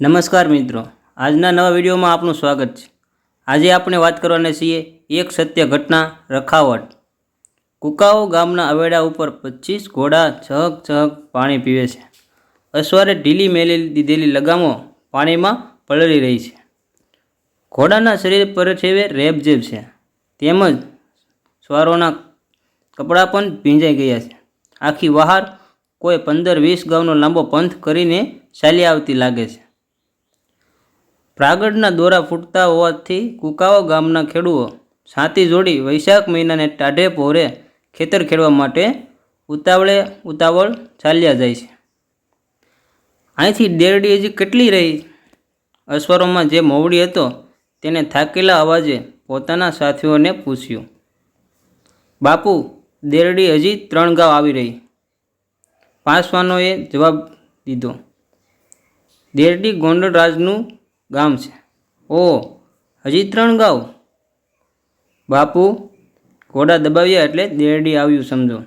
નમસ્કાર મિત્રો. આજના નવા વિડીયોમાં આપનું સ્વાગત છે. આજે આપણે વાત કરવાના છીએ એક સત્ય ઘટના રખાવટ. કુકાઓ ગામના અવેડા ઉપર પચીસ ઘોડા ચહક ચહક પાણી પીવે છે. અસવારે ઢીલી મેલી દીધેલી લગામો પાણીમાં પલળી રહી છે. ઘોડાના શરીર પર છેવે રેબજેબ છે. તેમજ સ્વારોના કપડાં પણ ભીંજાઈ ગયા છે. આખી વહાર કોઈ પંદર વીસ ગામનો લાંબો પંથ કરીને ચાલી આવતી લાગે છે. પ્રાગડના દોરા ફૂટતા હોવાથી કુકાઓ ગામના ખેડૂઓ છાતી જોડી વૈશાખ મહિનાને ટાઢે પહોરે ખેતર ખેડવા માટે ઉતાવળે ઉતાવળ ચાલ્યા જાય છે. અહીંથી દેરડી હજી કેટલી રહી? અશ્વરોમાં જે મોવડી હતો તેને થાકેલા અવાજે પોતાના સાથીઓને પૂછ્યું. બાપુ દેરડી હજી ત્રણ ગાવ આવી રહી. પાસવાનોએ જવાબ દીધો. દેરડી ગોંડલ રાજનું ગામ છે. ઓ, હજી ત્રણ ગાવ. બાપુ, ઘોડા દબાવ્યા એટલે દેરડી આવ્યું સમજો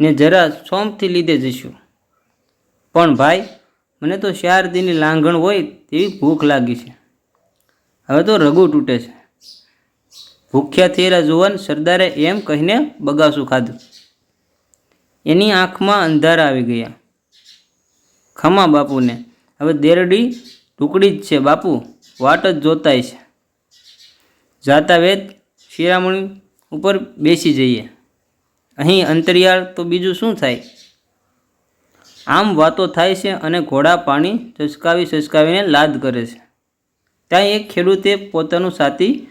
ને જરા સોમથી લીધે જશું પણ ભાઈ, મને તો ચાર દીની લાંઘણ હોય તેવી ભૂખ લાગી છે. હવે તો રઘુ તૂટે છે. ભૂખ્યા થયેલા જુવાન સરદારે એમ કહીને બગાસું ખાધું. એની આંખમાં અંધારા આવી ગયા. ખમા બાપુને. હવે દેરડી ટુકડી જ છે, બાપુ. વાટ જ જોતાય છે. જાતા વેદ શિરામણી ઉપર બેસી જઈએ. અહીં અંતરિયાળ તો બીજું શું થાય? આમ વાતો થાય છે અને ઘોડા પાણી ચસકાવી ચસકાવીને લાદ કરે છે. ત્યાં એક ખેડૂતે પોતાનું સાથી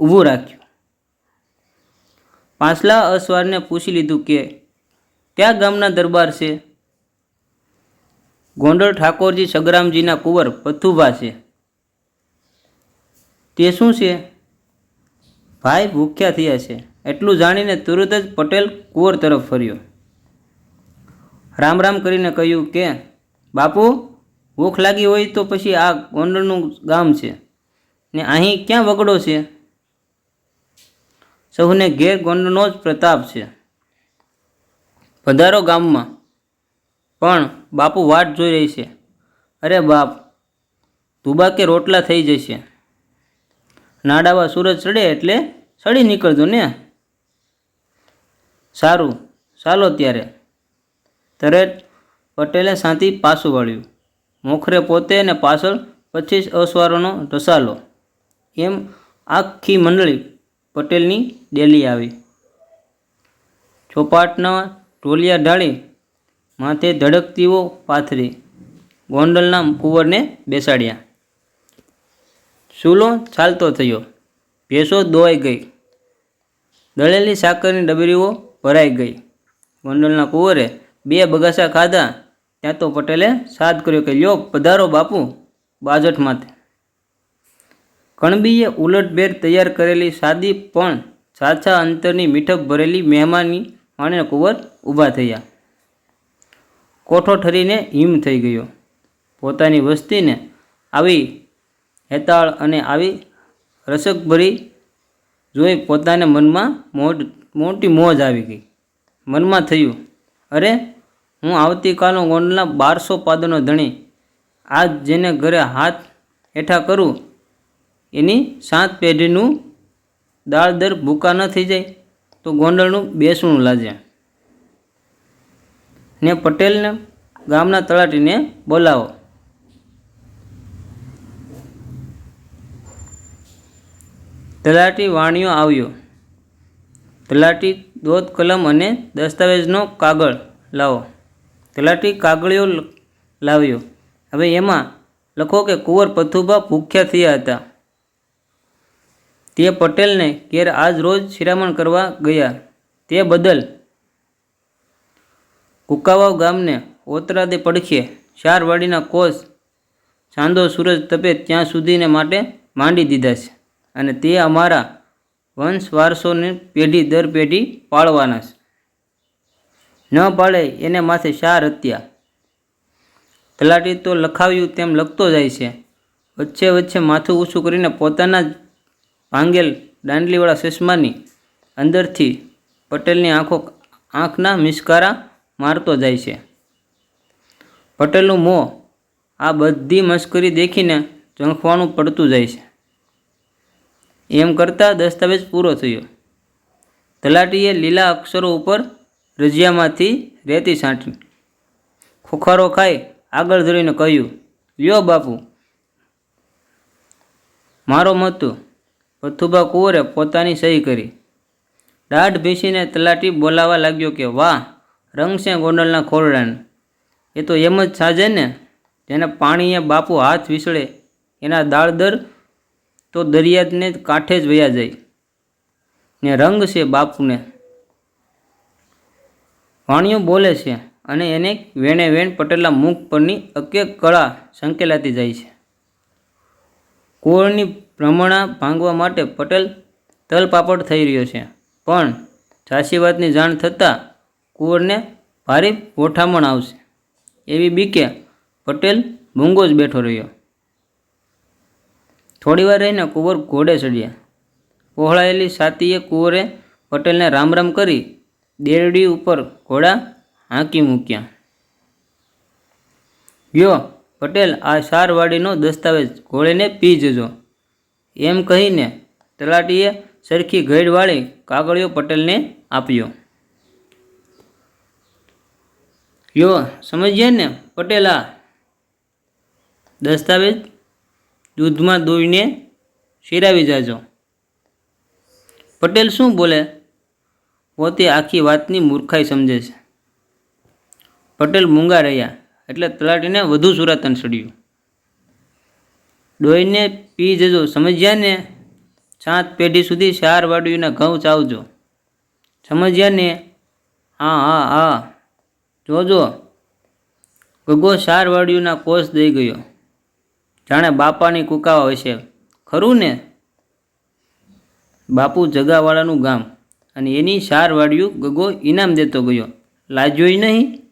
ઊભું રાખ્યું. પાછલા અસવારને પૂછી લીધું કે, કયા ગામના દરબાર છે? ગોંડલ ઠાકોરજી સગરામજીના કુંવર પથુભા છે. તે શું છે? ભાઈ ભૂખ્યા થયા છે. એટલું જાણીને તુરત જ પટેલ કુંવર તરફ ફર્યો. રામ રામ કરીને કહ્યું કે, બાપુ, ભૂખ લાગી હોય તો પછી આ ગોંડલનું ગામ છે. ને અહીં ક્યાં વગડો છે? સૌને ઘેર ગોંડલનો જ પ્રતાપ છે. પધારો ગામમાં. પણ બાપુ વાટ જોઈ રહી છે. અરે બાપ તુબા કે રોટલા થઈ જશે. નાડાવા સૂરજ ચડે એટલે સડી નીકળજો ને. સારું, ચાલો ત્યારે. તરત પટેલે શાંતિ પાછું વળ્યું. મોખરે પોતે અને પાછળ પચીસ અસવારોનો રસાલો એમ આખી મંડળી પટેલની ડેલી આવી. ચોપાટના ટોલિયા ઢાળી માથે ધડકતીઓ પાથરી ગોંડલના કુંવરને બેસાડ્યા. ચૂલો ચાલતો થયો. ભેંસો દોવાઈ ગઈ. દળેલી સાકરની ડબરીઓ ભરાઈ ગઈ. ગોંડલના કુંવરે બે બગાસા ખાધા. ત્યાં તો પટેલે સાદ કર્યો કે, લ્યો, પધારો બાપુ, બાજટ માથે. કણબીએ ઉલટભેર તૈયાર કરેલી સાદી પણ સાચા અંતરની મીઠપ ભરેલી મહેમાની માણે કુંવર ઊભા થયા. કોઠો ઠરીને હિમ થઈ ગયો. પોતાની વસ્તીને આવી હેતાળ અને આવી રસકભરી જોઈ પોતાને મનમાં મોટ, મોટી મોજ આવી ગઈ. મનમાં થયું, અરે, હું આવતીકાલનો ગોંડલના બારસો પાદનો ધણી. આજ જેને ઘરે હાથ હેઠા કરું, એની સાત પેઢીનું દાળ દર ભૂકા ન થઈ જાય, તો ગોંડલનું બેસણું લાજે. ને પટેલને ગામના તળાટીને બોલાવો. તલાટી વાણિયો આવ્યો. તલાટી દોત કલમ અને દસ્તાવેજનો કાગળ લાવો. તલાટી કાગળિયો લાવ્યો. હવે એમાં લખો કે કુંવર પથુભા ભૂખ્યા થયા હતા. તે પટેલને ઘેર આજ રોજ શિરામણ કરવા ગયા. તે બદલ કુકાવાવ ગામને ઓતરાદે પડખે ચાર વાડીના કોષ ચાંદો સૂરજ તપે ત્યાં સુધીને માટે માંડી દીધા છે અને તે અમારા વંશ વારસોને પેઢી દર પેઢી પાળવાના છે. ન પાળે એને માથે ચાર હત્યા. તલાટી તો લખાવ્યું તેમ લખતો જાય છે. વચ્ચે વચ્ચે માથું ઊંચું કરીને પોતાના જ ભાંગેલ દાંડલીવાળા ચશ્માની અંદરથી પટેલની આંખો આંખના મિસકારા મારતો જાય છે. પટેલનું મોં આ બધી મશ્કરી દેખીને ઝંખવાનું પડતું જાય છે. એમ કરતાં દસ્તાવેજ પૂરો થયો. તલાટીએ લીલા અક્ષરો ઉપર રજિયામાંથી રેતી છાંટી. ખોખારો ખાઈ આગળ ધરીને કહ્યું, લ્યો બાપુ. મારો મતું પથુભા કુંવરે પોતાની સહી કરી. દાઢ ભીસીને તલાટી બોલાવા લાગ્યો કે, વાહ રંગ છે ગોંડલના ખોરડાને. એ તો એમ જ સાજે ને, જેને પાણીએ બાપુ હાથ વિસળે, એના દાળદર તો દરિયાને કાંઠે જ વયા જાય. ને રંગ છે બાપુને. વાણીઓ બોલે છે અને એને વેણે વેણ પટેલના મુખ પરની અકેક કળા સંકેલાતી જાય છે. કોળની ભ્રમણા ભાંગવા માટે પટેલ તલપાપડ થઈ રહ્યો છે. પણ ઝાંસી વાતની જાણ થતાં કુંવરને ભારે ગોઠામણ આવશે. એવી બીકે પટેલ મૂંગો જ બેઠો રહ્યો. થોડીવાર રહીને કુંવર ઘોડે ચડ્યા. પહોળાયેલી સાતીએ કુંવરે પટેલને રામ રામ કરી દેરડી ઉપર ઘોડા હાંકી મૂક્યા. યો પટેલ, આ સારવાડીનો દસ્તાવેજ. ઘોડેને પી જજો. એમ કહીને તલાટીએ સરખી ઘેડવાળી કાગળિયો પટેલને આપ્યો. યો સમજ્યા ને? પટેલ. દસ્તાવેજ? દૂધમાં દોઈને શેરાવી જાજો. પટેલ શું બોલે? પોતે આખી વાતની મૂર્ખાઈ સમજે છે. પટેલ મૂંગા રહ્યા, એટલે તલાટીને વધુ સુરાતન ચડ્યું ડોઈને પી જજો, સમજ્યા ને? સાત પેઢી સુધી ચાર વાડીઓના ઘઉં ચાવજો. સમજ્યા ને? હા હા હા. જોજો, ગગો સારવાડિયુંના કોષ દઈ ગયો. જાણે બાપાની કુકાવા હશે. ખરું ને? બાપુ જગાવાળાનું ગામ. અને એની સારવાડિયું ગગો ઇનામ દેતો ગયો. લાજ્યોય નહીં?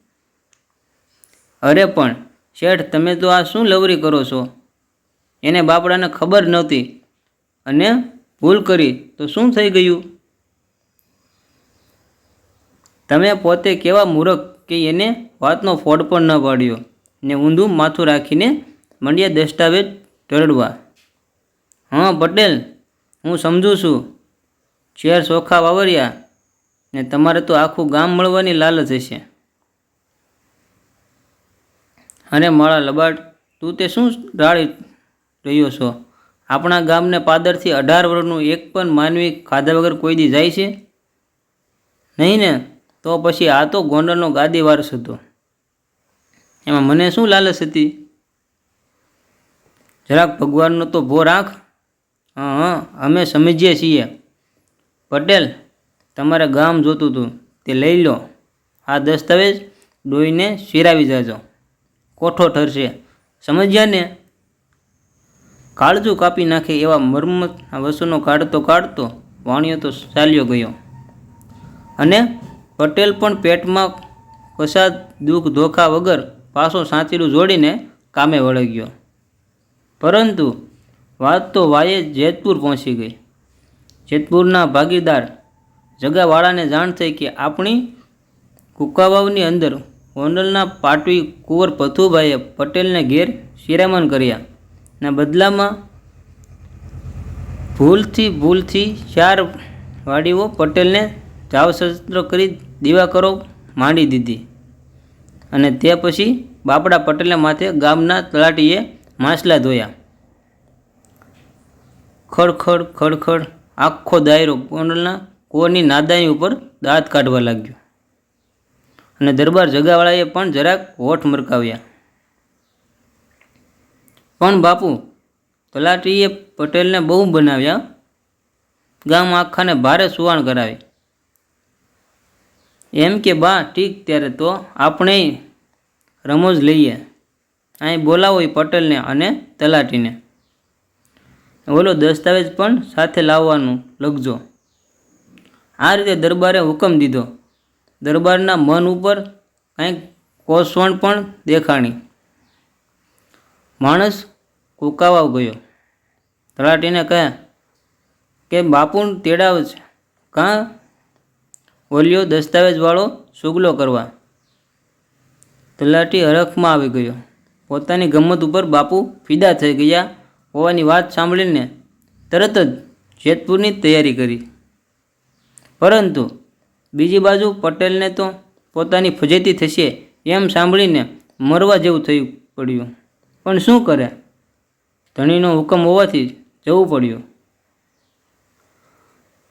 અરે પણ, શેઠ, તમે તો આ શું લવરી કરો છો? એને બાપડાને ખબર નહોતી. અને ભૂલ કરી, તો શું થઈ ગયું? તમે પોતે કેવા મૂર્ખ? કે એને વાતનો ફોડ પણ ન પાડ્યો ને ઊંધું માથું રાખીને મંડ્યા દસ્તાવેજ ઢળવા હા, પટેલ, હું સમજુ છું. ચેર ચોખા વાવર્યા ને તમારે તો આખું ગામ મળવાની લાલચ હશે. અને મારા લબાટ તું તે શું રાળી રહ્યો છો? આપણા ગામને પાદરથી અઢાર વર્ષનું એક પણ માનવી ખાધા વગર કોઈ દી જાય છે? નહીં ને. તો પછી આ તો ગોંડલનો ગાદી વારસ હતો. એમાં મને શું લાલચ હતી? જરાક ભગવાનનો તો ભો રાખ. હા અમે સમજીએ છીએ. પટેલ, તમારે ગામ જોતું હતું. તે લઈ લો. આ દસ્તાવેજ ડોઈને શિરાવી જાજો. કોઠો ઠરશે. સમજ્યા ને? કાળજું કાપી નાખે એવા મરમત વસુનો કાઢતો કાઢતો વાણિયો તો ચાલ્યો ગયો. અને પટેલ પણ પેટમાં વસાદ, દુઃખ, ધોખા વગર પાછો સાંચીલું જોડીને કામે વળગ્યો. પરંતુ વાત તો વાયે જેતપુર પહોંચી ગઈ. જેતપુરના ભાગીદાર જગાવાળાને જાણ થઈ કે આપણી કુકાવાવની અંદર ગોંડલના પાટવી કુંવર પથુભાઈએ પટેલને ઘેર શિરામણ કર્યા. ને બદલામાં ભૂલથી ભૂલથી ચાર વાડીઓ પટેલને જાવશસ્ત્ર કરી દીવાકરો માંડી દીધી. અને તે પછી બાપડા પટેલને માથે ગામના તલાટીએ માછલા ધોયા. ખડખડ ખડખડ આખો દાયરો ગોંડલના કુંવરની નાદાની ઉપર દાંત કાઢવા લાગ્યો. અને દરબાર જગાવાળાએ પણ જરાક હોઠ મરકાવ્યા. પણ બાપુ, તલાટીએ પટેલને બહુ બનાવ્યા. ગામ આખાને ભારે સુવાણ કરાવી. એમ કે, બા, ઠીક ત્યારે તો આપણે રમોજ લઈએ. અહીં બોલાવો એ પટેલને અને તલાટીને. ઓલો દસ્તાવેજ પણ સાથે લાવવાનું લખજો. આ રીતે દરબારે હુકમ દીધો. દરબારના મન ઉપર કંઈક કોસવણ પણ દેખાણી. માણસ કુકાવા ગયો. તલાટીને કહે કે બાપુ તેડાવ છે. કાં ઓલિયો દસ્તાવેજવાળો સુગલો કરવા. તલાટી હરખમાં આવી ગયો. પોતાની ગમત ઉપર બાપુ ફિદા થઈ ગયા હોવાની વાત સાંભળીને તરત જ જેતપુરની તૈયારી કરી. પરંતુ બીજી બાજુ પટેલને તો પોતાની ફજેતી થશે એમ સાંભળીને મરવા જેવું થયું પડ્યું. પણ શું કરે? ધણીનો હુકમ હોવાથી જવું પડ્યું.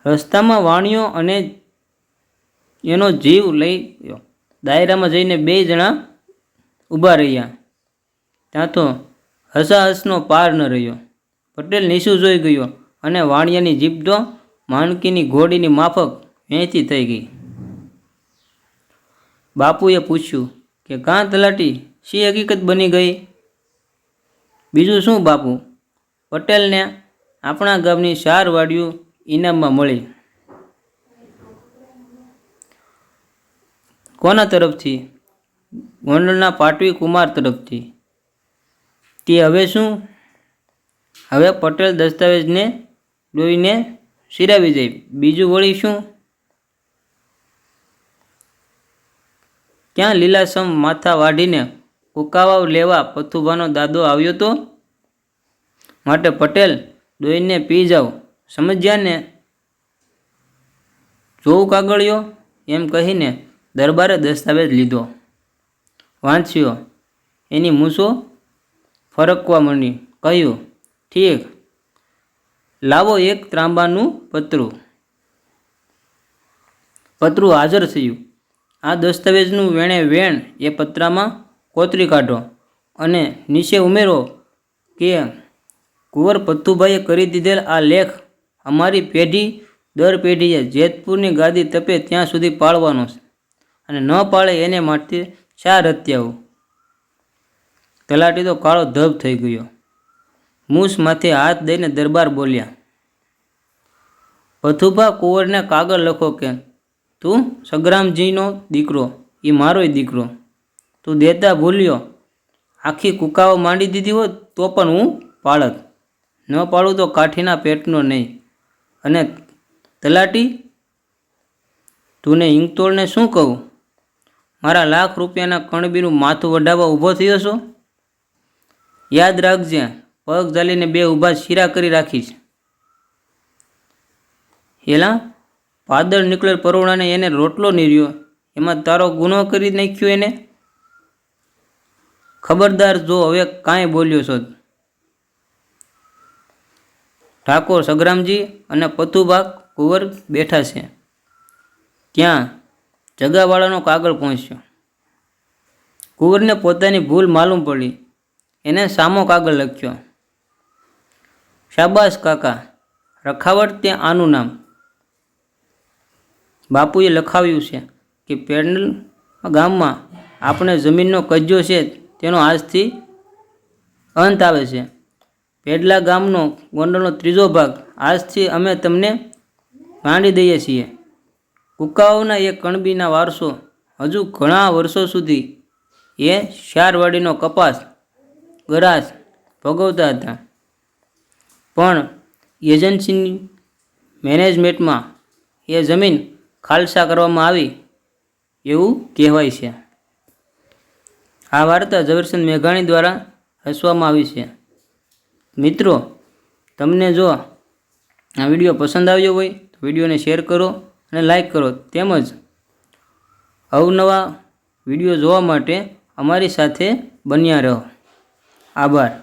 રસ્તામાં વાણિયો અને એનો જીવ લઈ ગયો. દાયરામાં જઈને બે જણા ઊભા રહ્યા. ત્યાં તો હસાહસનો પાર ન રહ્યો. પટેલ નીસુ જોઈ ગયો અને વાણિયાની જીભ તો માનકીની ઘોડીની માફક વેચી થઈ ગઈ. બાપુએ પૂછ્યું કે, કાં તલાટી? શી હકીકત બની ગઈ? બીજું શું બાપુ? પટેલને આપણા ગામની ચાર વાડીઓ ઇનામમાં મળી. કોના તરફથી? ગોંડલના પાટવી કુમાર તરફથી. તે હવે શું? હવે પટેલ દસ્તાવેજને જોઈને સિરાવી જાય. બીજું વળી શું? ક્યાં લીલાસમ માથા વાઢીને કુકાવાવ લેવા પથુભાનો દાદો આવ્યો તો? માટે પટેલ દોઈને પી જાઓ. સમજ્યા ને જોવું કાગળિયો? એમ કહીને દરબારે દસ્તાવેજ લીધો. વાંચ્યો. એની મૂસો ફરકવા માંડી. કહ્યું, ઠીક. લાવો એક ત્રાંબાનું પતરું. પતરું હાજર થયું. આ દસ્તાવેજનું વેણે વેણ એ પત્રામાં કોતરી કાઢો અને નીચે ઉમેરો કે, કુંવર પથ્થુભાઈએ કરી દીધેલ આ લેખ અમારી પેઢી દર પેઢીએ જેતપુરની ગાદી તપે ત્યાં સુધી પાળવાનો છે. અને ન પાળે એને માટે ચાર હત્યાઓ. તલાટી તો કાળો ધબ થઈ ગયો. મૂસ માથે હાથ દઈને દરબાર બોલ્યા, પથુભા કુંવરને કાગળ લખો કે તું સગ્રામજીનો દીકરો એ મારોય દીકરો. તું દેતા ભૂલ્યો. આખી કુકાઓ માંડી દીધી હોત તો પણ હું પાળત. ન પાડું તો કાઠીના પેટનો નહીં. અને તલાટી, તુને ઇંગતોળને શું કહું? મારા લાખ રૂપિયાના કણબીનું માથું વઢાવવા ઊભો થયો છો? યાદ રાખજે, પગ ઝાલીને બે ઊભા શીરા કરી રાખીશ. હેલા, પાદળ નીકળેલ પરોણાને એને રોટલો નીર્યો. એમાં તારો ગુનો કરી નાખ્યો એને? ખબરદાર જો હવે કાંઈ બોલ્યો છો ઠાકોર સગરામજી અને પથુભાગ કુંવર બેઠા છે. ત્યાં જગાવાળાનો કાગળ પહોંચ્યો કુંવરને પોતાની ભૂલ માલુમ પડી. એને સામો કાગળ લખ્યો. શાબાશ કાકા, રખાવટ તે આનું નામ. બાપુએ લખાવ્યું છે કે, પેડલ ગામમાં આપણે જમીનનો કજ્જો છે તેનો આજથી અંત આવે છે. પેડલા ગામનો ગોંડલનો ત્રીજો ભાગ આજથી અમે તમને માંડી દઈએ છીએ. કુકાઓના એ કણબીના વારસો હજુ ઘણા વર્ષો સુધી એ શારવાડીનો કપાસ, ગરાસ ભોગવતા હતા. પણ એજન્સીની મેનેજમેન્ટમાં એ જમીન ખાલસા કરવામાં આવી એવું કહેવાય છે. આ વાર્તા ઝવેરચંદ મેઘાણી દ્વારા હસવામાં આવી છે. મિત્રો, તમને જો આ વીડિયો પસંદ આવ્યો હોય તો વિડીયોને શેર કરો. અને લાઇક કરો. તેમજ અવનવા વીડિયો જોવા માટે અમારી સાથે બન્યા રહો. આભાર.